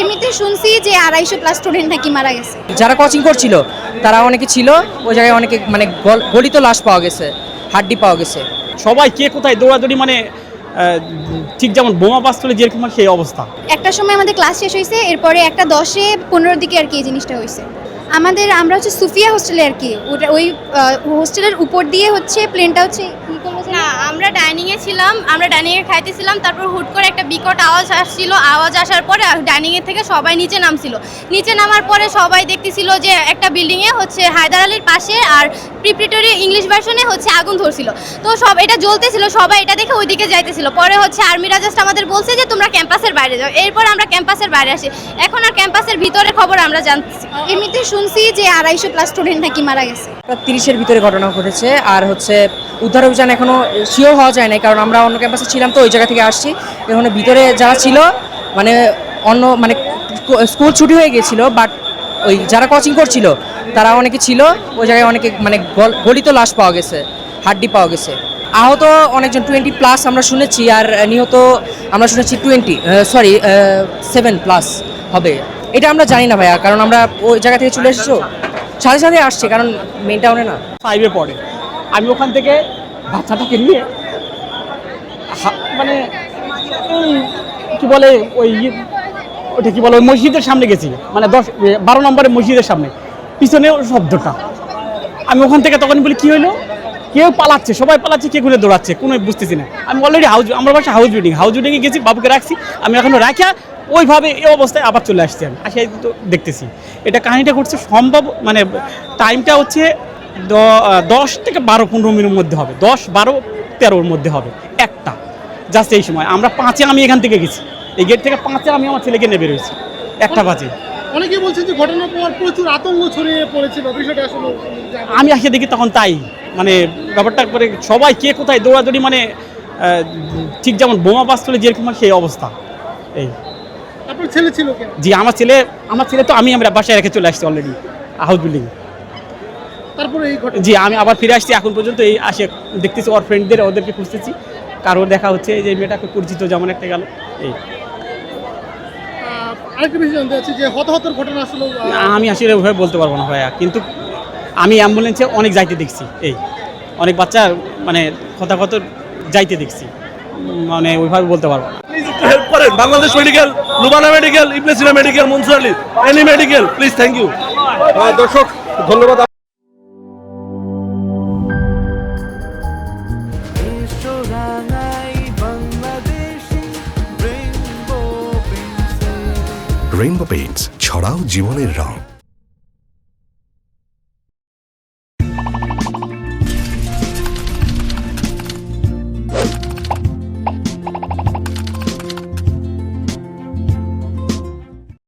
এমনিতে শুনছি যে আড়াইশো প্লাস স্টুডেন্ট নাকি মারা গেছে। যারা কোচিং করছিল তারা অনেকে ছিল ওই জায়গায় অনেকে মানে গল- গলিত লাশ পাওয়া গেছে হাড্ডি পাওয়া গেছে। সবাই কে কোথায় দৌড়াদৌড়ি মানে ঠিক যেমন বোমা বাস চলে যেরকম সেই অবস্থা। একটা সময় আমাদের ক্লাস শেষ হয়েছে এরপরে একটা দশে পনেরোর দিকে আর কি এই জিনিসটা হয়েছে। আমাদের আমরা হচ্ছে সুফিয়া হোস্টেলে আর কি ওটা ওই হোস্টেলের উপর দিয়ে হচ্ছে প্লেনটা হচ্ছে আমরা ডাইনিংয়ে ছিলাম, আমরা ডাইনিংয়ে খাইতেছিলাম, তারপর হুট করে একটা বিকট আওয়াজ আসছিল। আওয়াজ আসার পরে ডাইনিং এর থেকে সবাই নিচে নামছিল। নিচে নামার পরে সবাই দেখতেছিল যে একটা বিল্ডিংয়ে হচ্ছে হায়দার আলীর পাশে আর প্রিপ্রিটরি ইংলিশ ভার্সনে হচ্ছে আগুন ধরছিল। তো সব, এটা জ্বলতেছিল, সবাই এটা দেখে ওইদিকে যাইতেছিল। পরে হচ্ছে আর্মিরা জাস্ট আমাদের বলছে যে, তোমরা ক্যাম্পাসের বাইরে যাও। এরপর আমরা ক্যাম্পাসের বাইরে আসি। এখন আর ক্যাম্পাসের ভিতরে খবর আমরা জানছি এমনিতে শুনছি যে আড়াইশো প্লাস স্টুডেন্ট নাকি মারা গেছে। তিরিশের ভিতরে ঘটনা ঘটেছে আর হচ্ছে উদ্ধার অভিযান এখনও শিওর হওয়া যায় নাই, কারণ আমরা অন্য ক্যাম্পাসে ছিলাম তো ওই জায়গা থেকে আসছি। এখানে ভিতরে যারা ছিল মানে অন্য মানে স্কুল ছুটি হয়ে গিয়েছিল বাট ওই যারা কোচিং করছিল, তারা অনেকে ছিল, ওই জায়গায় অনেকে মানে গল- গলিত লাশ পাওয়া গেছে, হাড্ডি পাওয়া গেছে। আহত অনেকজন টোয়েন্টি প্লাস আমরা শুনেছি আর নিহত আমরা শুনেছি টোয়েন্টি সরি সেভেন প্লাস হবে। এটা আমরা জানি না ভাইয়া, কারণ আমরা ওই জায়গা থেকে চলে এসেছ। সাথে সাথে আসছে, কারণ মেন টাউনে না। ফাইভে পড়ে। আমি ওখান থেকে বাচ্চাটাকে নিয়ে মানে কি বলে ওই ইয়ে- ওটা কি বলে, ওই মসজিদের সামনে গেছি। মানে দশ বারো নম্বরের মসজিদের সামনে। পিছনে শব্দটা। আমি ওখান থেকে তখন বলি, কি হলো কেউ পালাচ্ছে সবাই পালাচ্ছে কে ঘুরে দৌড়াচ্ছে কোনো বুঝতেছি না। আমি অলরেডি হাউস আমার বাসা হাউস বিল্ডিং হাউস বিল্ডিংয়ে গেছি বাবুকে রাখছি আমি এখনও রাখা ওইভাবে এই অবস্থায় আবার চলে আসছি আমি। আসি তো দেখতেছি। এটা কাহিনীটা ঘটছে সম্ভব মানে টাইমটা হচ্ছে দশ থেকে বারো পনেরো মিনিটের মধ্যে হবে। দশ বারো তেরোর মধ্যে হবে একটা। জাস্ট এই সময়। আমরা পাঁচে আমি এখান থেকে গেছি। এই গেট থেকে পাঁচে আমি আমার ছেলেকে নেবে রয়েছি একটা বাজে। অনেকেই বলছেন যে ঘটনার পর প্রচুর আতঙ্ক ছড়িয়ে পড়েছিল বিষয়টা আসলে আমি আসে দেখি তখন তাই। মানে ব্যাপারটা করে সবাই কে কোথায় দৌড়াদৌড়ি মানে ঠিক যেমন বোমা বাস চলে যেরকম সেই অবস্থা। এই। আপনার ছেলে ছিল জি আমার ছেলে আমার ছেলে তো আমি আমরা বাসায় রেখে চলে আসছি অলরেডি হাউস বিল্ডিং তারপরে এই ঘটনা জি আমি আবার ফিরে আসছি এখন পর্যন্ত এই আসে দেখতেছি ওর ফ্রেন্ডদের ওদেরকে খুঁজতেছি। কারোর দেখা হচ্ছে এই যে মেয়েটাকে পরিচিত যেমন একটা গেল এই। আরেকটা বিষয় জানতে চাচ্ছি যে হতাহতের ঘটনা আসলে আমি আসলে ওইভাবে বলতে পারব না ভাইয়া কিন্তু আমি অ্যাম্বুলেন্সে অনেক যাইতে দেখছি এই অনেক বাচ্চা মানে কথা কত যাইতে দেখছি মানে ওইভাবে বলতে পারব না। হেল্প করেন। Bangladesh medical Lubana medical Ibne Sina medical Monsur Ali any medical please thank you দর্শক ধন্যবাদ। রেইনবো পেইন্টস ছড়াও জীবনের রং।